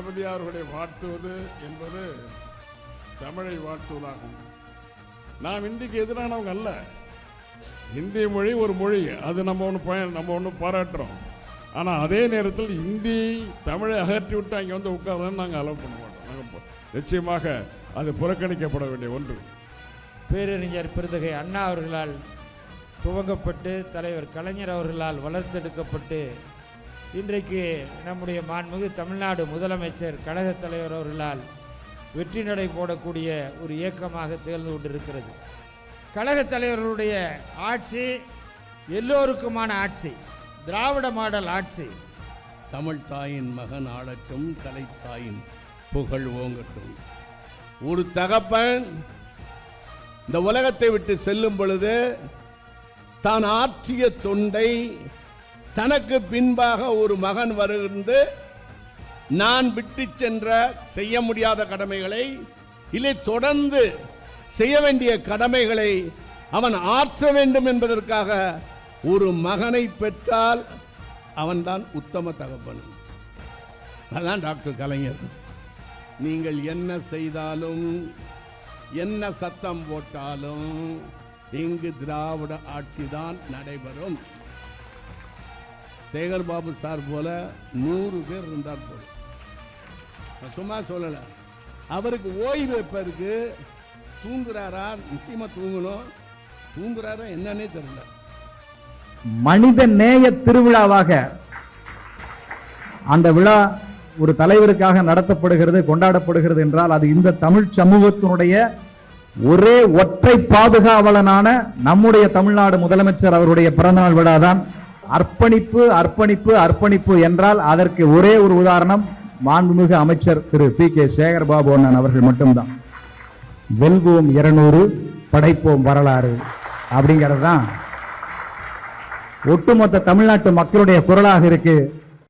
அவர்களை வாழ்த்துவது என்பது தமிழை வாழ்த்துவதாகும். நாம் இந்திக்கு எதிரானவங்க அல்ல. இந்தி மொழி ஒரு மொழி. அது நம்ம ஒன்று பயன் நம்ம ஒன்று பாராட்டுறோம். ஆனால் அதே நேரத்தில் இந்தி தமிழை அகற்றி விட்டு அங்கே வந்து உட்கார்றதுன்னு நாங்கள் அலோவ் பண்ண மாட்டோம். நாங்கள் நிச்சயமாக அது புறக்கணிக்கப்பட வேண்டிய ஒன்று. பேரறிஞர் பெருந்தகை அண்ணா அவர்களால் துவங்கப்பட்டு தலைவர் கலைஞர் அவர்களால் வளர்த்தெடுக்கப்பட்டு இன்றைக்கு நம்முடைய மாண்புமிகு தமிழ்நாடு முதலமைச்சர் கழகத் தலைவர் அவர்களால் வெற்றி நடை போடக்கூடிய ஒரு இயக்கமாக திகழ்ந்து கொண்டிருக்கிறது. கழகத் தலைவர்களுடைய ஆட்சி எல்லோருக்குமான ஆட்சி திராவிட மாடல் ஆட்சி. தமிழ் தாயின் மகன் ஆளட்டும் கலைத்தாயின் புகழ் ஓங்கட்டும். ஒரு தகப்பன் இந்த உலகத்தை விட்டு செல்லும் பொழுது தான் ஆற்றிய தொண்டை தனக்கு பின்பாக ஒரு மகன் வருகின்ற நான் விட்டு சென்ற செய்ய முடியாத கடமைகளை இல்லை தொடர்ந்து செய்ய வேண்டிய கடமைகளை அவன் ஆற்ற வேண்டும் என்பதற்காக ஒரு மகனை பெற்றால் அவன்தான் உத்தம தகப்பன். அதான் டாக்டர் கலைஞர். நீங்கள் என்ன செய்தாலும் என்ன சத்தம் போட்டாலும் இங்கு திராவிட ஆட்சிதான் நடைபெறும். சேகர் பாபு சார் போல நூறு பேர் இருந்தார் போல நான் சும்மா சொல்லலை. அவருக்கு ஓய்வு எப்போ இருக்கு தூங்குறாரா? நிச்சயமா தூங்கணும். தூங்குறாரா என்னன்னே தெரியல. மனித நேய திருவிழாவாக அந்த விழா ஒரு தலைவருக்காக நடத்தப்படுகிறது கொண்டாடப்படுகிறது என்றால் அது இந்த தமிழ் சமூகத்தினுடைய ஒரே ஒற்றை பாதுகாவலனான நம்முடைய தமிழ்நாடு முதலமைச்சர் அவருடைய பிறந்தநாள் விழா தான் அர்ப்பணிப்பு அர்ப்பணிப்பு அர்ப்பணிப்பு என்றால் அதற்கு ஒரே ஒரு உதாரணம் மாண்புமிகு அமைச்சர் திரு பி கே சேகர்பாபு அண்ணன் அவர்கள் மட்டும்தான். வெல்வோம் இருநூறு படைப்போம் வரலாறு அப்படிங்கிறது தான் ஒட்டுமொத்த தமிழ்நாட்டு மக்களுடைய குரலாக இருக்கு.